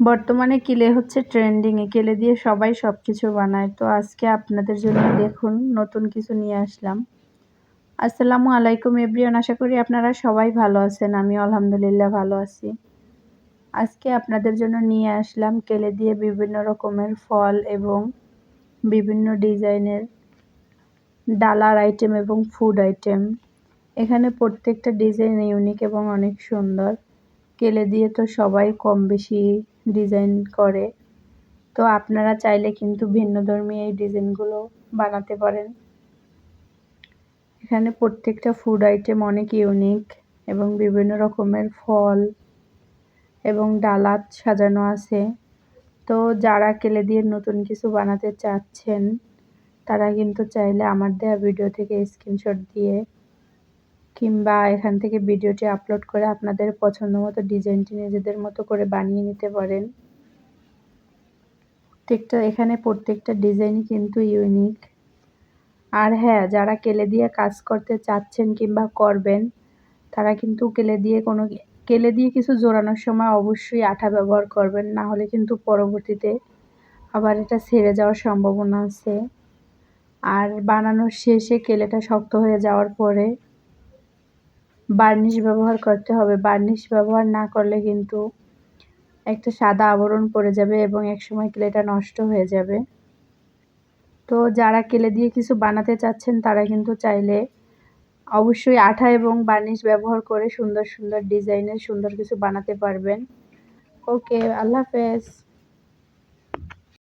বর্তমানে কিলে হচ্ছে ট্রেন্ডিংয়ে কেলে দিয়ে সবাই সব কিছু বানায়। তো আজকে আপনাদের জন্য দেখুন, নতুন কিছু নিয়ে আসলাম। আসসালামু আলাইকুম এভরিওয়ান, আশা করি আপনারা সবাই ভালো আছেন আমি আলহামদুলিল্লাহ ভালো আছি। আজকে আপনাদের জন্য নিয়ে আসলাম কেলে দিয়ে বিভিন্ন রকমের ফল এবং বিভিন্ন ডিজাইনের ডালার আইটেম এবং ফুড আইটেম এখানে প্রত্যেকটা ডিজাইন ইউনিক এবং অনেক সুন্দর। কেলে দিয়ে তো সবাই কম বেশি ডিজাইন করে। তো আপনারা চাইলে কিন্তু ভিন্নধর্মী এই ডিজাইনগুলো বানাতে পারেন। এখানে প্রত্যেকটা ফুড আইটেম অনেক ইউনিক এবং বিভিন্ন রকমের ফল এবং ডালাত সাজানো আছে। তো যারা কেলে দিয়ে নতুন কিছু বানাতে চাচ্ছেন, তারা কিন্তু চাইলে আমার দেওয়া ভিডিও থেকে স্ক্রিনশট দিয়ে কিংবা এখান থেকে ভিডিওটি আপলোড করে আপনাদের পছন্দ মতো ডিজাইনটি নিজেদের মতো করে বানিয়ে নিতে পারেন। প্রত্যেকটা, এখানে প্রত্যেকটা ডিজাইনই কিন্তু ইউনিক আর হ্যাঁ যারা কেলে দিয়ে কাজ করতে চাচ্ছেন কিংবা করবেন, তারা কিন্তু কেলে দিয়ে কোনো, কেলে দিয়ে কিছু জোড়ানোর সময় অবশ্যই আঠা ব্যবহার করবেন, না হলে কিন্তু পরবর্তীতে আবার এটা ছেড়ে যাওয়ার সম্ভাবনা আছে। আর বানানোর শেষে কেলেটা শক্ত হয়ে যাওয়ার পরে বার্নিশ ব্যবহার করতে হবে। বার্নিশ ব্যবহার না করলে কিন্তু একটা সাদা আবরণ পড়ে যাবে এবং একসময় ক্লেটা নষ্ট হয়ে যাবে। তো যারা কেলে দিয়ে কিছু বানাতে চাচ্ছেন, তারা কিন্তু চাইলে অবশ্যই আঠা এবং বার্নিশ ব্যবহার করে সুন্দর সুন্দর ডিজাইনের সুন্দর কিছু বানাতে পারবেন। ওকে, আল্লাহ হাফেজ।